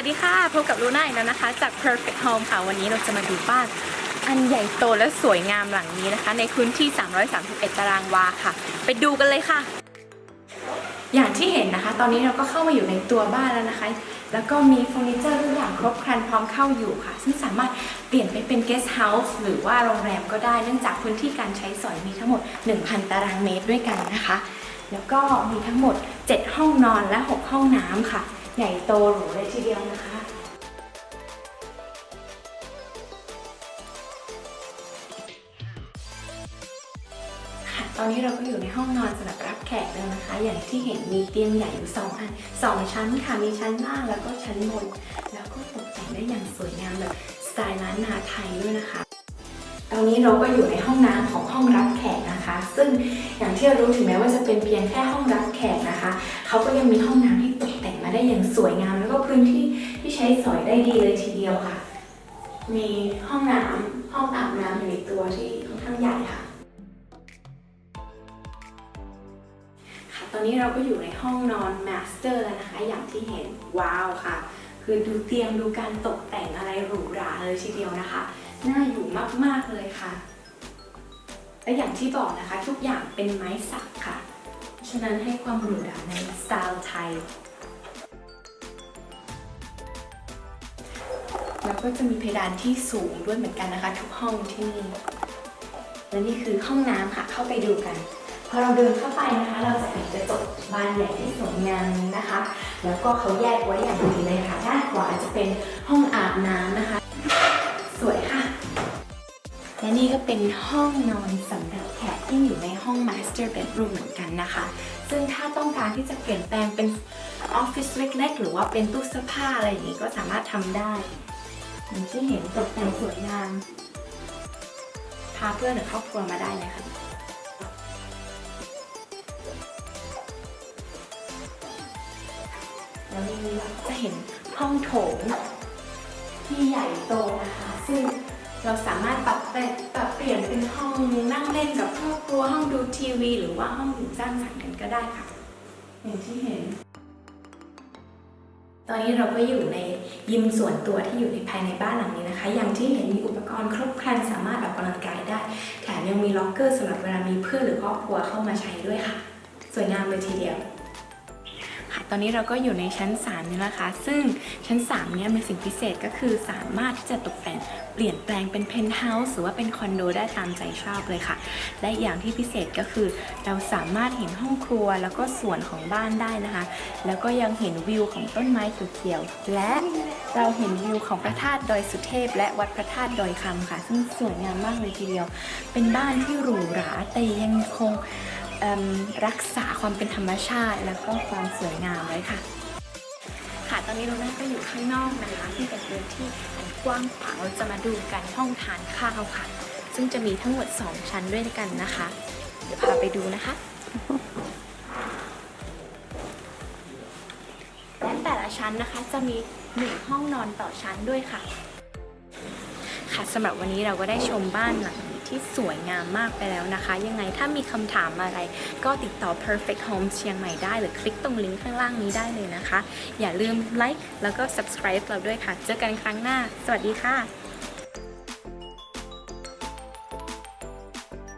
วัสดีค่ะ พบกับลูน่าอีกแล้วนะคะ จาก Perfect Home ค่ะ วันนี้เราจะมาดูบ้าน อันใหญ่โตและสวยงามหลังนี้นะคะ ในพื้นที่ 331 ตารางวาค่ะ ไปดูกันเลยค่ะ อย่างที่เห็นนะคะ ตอนนี้เราก็เข้ามาอยู่ในตัวบ้านแล้วนะคะ แล้วก็มีเฟอร์นิเจอร์ทุกอย่างครบครันพร้อมเข้าอยู่ค่ะ ซึ่งสามารถเปลี่ยนไปเป็นเกสต์เฮาส์หรือว่าโรงแรมก็ได้ เนื่องจากพื้นที่การใช้สอยมีทั้งหมด 1,000 ตารางเมตรด้วยกันนะคะ แล้วก็มีทั้งหมด 7 ห้องนอนและ 6 ห้องน้ำค่ะ ใหญ่โตหรูเลยทีเดียวนะคะ ค่ะ ตอนนี้เราก็อยู่ในห้องนอนสำหรับรับแขกแล้วนะคะ อย่างที่เห็นมีเตียงใหญ่อยู่สองอันสองชั้นค่ะ มีชั้นล่างแล้วก็ชั้นบน แล้วก็ตกแต่งได้อย่างสวยงามแบบสไตล์ล้านนาไทยด้วยนะคะ ตอนนี้เราก็อยู่ในห้องน้ำของห้องรับแขกนะคะ ซึ่งอย่างที่เรารู้ถึงแม้ว่าจะเป็นเพียงแค่ห้องรับแขกนะคะ เขาก็ยังมีห้องน้ำที่ตก มาได้อย่างสวยงาม แล้วก็พื้นที่ที่ใช้สอยได้ดีเลยทีเดียวค่ะ มีห้องน้ำห้องอาบน้ำอยู่ในตัวที่ค่อนข้างใหญ่ค่ะค่ะ ตอนนี้เราก็อยู่ในห้องนอนมาสเตอร์แล้วนะคะ อย่างที่เห็นว้าวค่ะ คือดูเตียงดูการตกแต่งอะไรหรูหราเลยทีเดียวนะคะน่าอยู่มากๆเลยค่ะและอย่างที่บอกนะคะทุกอย่างเป็นไม้สักค่ะ ฉะนั้นให้ความหรูหราในสไตล์ไทย แล้วก็จะมีเพดานที่สูงด้วยเหมือนกันนะคะ ทุกห้องที่นี่และนี่คือห้องน้ำค่ะ เข้าไปดูกัน พอเราเดินเข้าไปนะคะ เราจะเห็นกระจกบานใหญ่ที่สวยงามนะคะ แล้วก็เขาแยกไว้อย่างดีเลยค่ะ ด้านขวาจะเป็นห้องอาบน้ำนะคะ สวยค่ะ และนี่ก็เป็นห้องนอนสำหรับแขกที่อยู่ในห้อง Master Bedroom เหมือนกันนะคะ ซึ่งถ้าต้องการที่จะเปลี่ยนแปลงเป็นออฟฟิศเล็กๆหรือว่าเป็นตู้เสื้อผ้าอะไรอย่างนี้ก็สามารถทำได้ อย่างที่เห็นตกแต่งสวยงาม พาเพื่อนหรือครอบครัวมาได้เลยค่ะแล้วนี้เราจะเห็นห้องโถงที่ใหญ่โตนะคะ ซึ่งเราสามารถปรับแต่ปรับเปลี่ยนเป็นห้องนั่งเล่นกับครอบครัวห้องดูทีวี หรือว่าห้องอยู่สร้างสรรค์กันก็ได้ค่ะอย่างที่เห็น ตอนนี้เราก็อยู่ในยิมส่วนตัวที่อยู่ในภายในบ้านหลังนี้นะคะ อย่างที่เห็นมีอุปกรณ์ครบครันสามารถออกกำลังกายได้ แถมยังมีล็อกเกอร์สำหรับเวลามีเพื่อนหรือครอบครัวเข้ามาใช้ด้วยค่ะ สวยงามเลยทีเดียว ค่ะตอนนี้เราก็อยู่ในชั้น 3 นี่นะคะซึ่งชั้น 3 เนี่ยมีสิ่งพิเศษก็คือสามารถที่จะตกแต่งเปลี่ยนแปลงเป็นเพนท์เฮาส์หรือว่าเป็นคอนโดได้ตามใจชอบเลยค่ะ และอย่างที่พิเศษก็คือ เราสามารถเห็นห้องครัวแล้วก็ส่วนของบ้านได้นะคะ แล้วก็ยังเห็นวิวของต้นไม้เขียวๆและเราเห็นวิวของพระธาตุดอยสุเทพ และวัดพระธาตุดอยคำค่ะ ซึ่งสวยงามมากเลยทีเดียว เป็นบ้านที่หรูหราแต่ยังคง รักษาความเป็นธรรมชาติแล้วก็ความสวยงามไว้ค่ะ ค่ะตอนนี้เราน่าก็อยู่ข้างนอกนะคะที่เป็นพื้นที่อันกว้างขวางเราจะมาดูกันห้องทานข้าวค่ะ ซึ่งจะมีทั้งหมด 2 ชั้นด้วยกันนะคะ เดี๋ยวพาไปดูนะคะและแต่ละชั้นนะคะจะมี 1 ห้องนอนต่อชั้นด้วยค่ะ ค่ะสำหรับวันนี้เราก็ได้ชมบ้านหลัง ที่สวยงามมากไปแล้วนะคะ ยังไงถ้ามีคำถามอะไร ก็ติดต่อ Perfect Home เชียงใหม่ได้ หรือคลิกตรงลิงก์ข้างล่างนี้ได้เลยนะคะ อย่าลืมไลค์แล้วก็ subscribe เราด้วยค่ะ เจอกันครั้งหน้า สวัสดีค่ะ